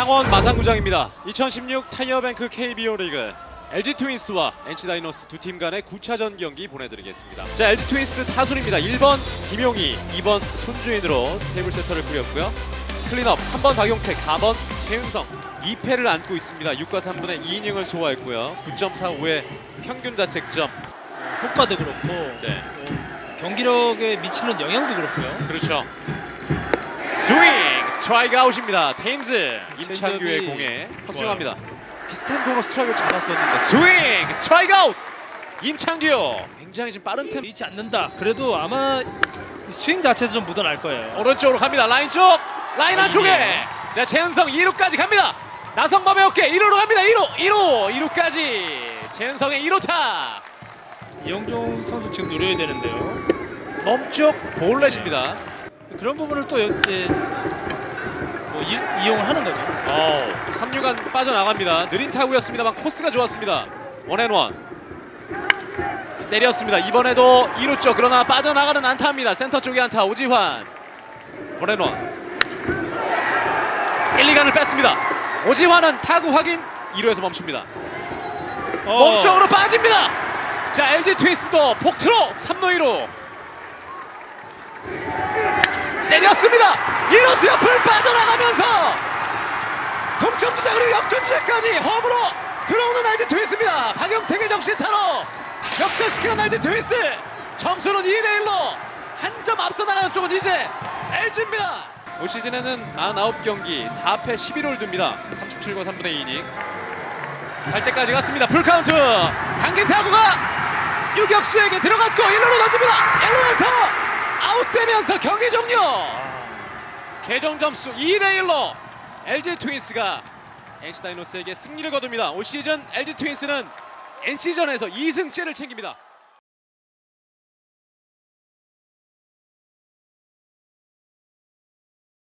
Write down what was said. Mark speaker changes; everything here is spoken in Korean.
Speaker 1: 창원 마산구장입니다. 2016 타이어뱅크 KBO 리그 LG 트윈스와 NC 다이노스 두 팀 간의 9차전 경기 보내드리겠습니다. 자, LG 트윈스 타순입니다. 1번 김용희, 2번 손주인으로 테이블 세터를 꾸렸고요. 클린업 3번 박용택, 4번 최은성 2패를 안고 있습니다. 6과 3분의 2이닝을 소화했고요. 9.45의 평균 자책점.
Speaker 2: 효과도 그렇고
Speaker 1: 네.
Speaker 2: 어, 경기력에 미치는 영향도 그렇고요.
Speaker 1: 그렇죠. 스윙 스트라이크 아웃입니다. 테임즈 임창규의
Speaker 2: 체인지업이
Speaker 1: 공에. 허스윙합니다. 비슷한 공으로 스트라이크를 잡았었는데 스윙 스트라이크 아웃 임창규 굉장히 지금 빠른 템
Speaker 2: 보이지 않는다. 그래도 아마 스윙 자체에서 좀 묻어날 거예요.
Speaker 1: 오른쪽으로 갑니다. 라인 쪽 라인
Speaker 2: 아,
Speaker 1: 안쪽에. 자 재은성 2루까지 갑니다. 나성범의 어깨 1루로 갑니다. 1루 1루 2루까지 재은성의 2루타
Speaker 2: 이영종 선수 지금 노려야 되는데요.
Speaker 1: 멈쪽 볼넷입니다.
Speaker 2: 그런 부분을 또 이제 뭐 이, 이용을 하는 거죠.
Speaker 1: 어, 3루간 빠져나갑니다. 느린 타구였습니다만 코스가 좋았습니다. 원앤원 때렸습니다. 이번에도 2루 쪽 그러나 빠져나가는 안타입니다. 센터 쪽의 안타 오지환 원앤원 1, 2간을 뺐습니다. 오지환은 타구 확인 2루에서 멈춥니다.
Speaker 2: 어,
Speaker 1: 몸쪽으로 빠집니다. 자 LG 트윈스도 폭트로 3루 2루 때렸습니다. 1루수 옆을 빠져나가면서 동점 주자 그리고 역전 주자까지 홈으로 들어오는 LG 트윈스입니다. 박영택의 정신 타로 역전시키는 LG 트윈스 점수는 2 대 1로 한 점 앞서 나가는 쪽은 이제 LG입니다. 올 시즌에는 49경기 4패 11홀 듭니다. 37과 3분의 2이닝 할 때까지 갔습니다. 풀카운트 당긴 타구가 유격수에게 들어갔고 1루로 던집니다. 1루에서 아웃되면서 경기 종료. 최종 점수 2대 1로 LG 트윈스가 NC 다이노스에게 승리를 거둡니다. 올 시즌 LG 트윈스는 NC전에서 2승째를 챙깁니다.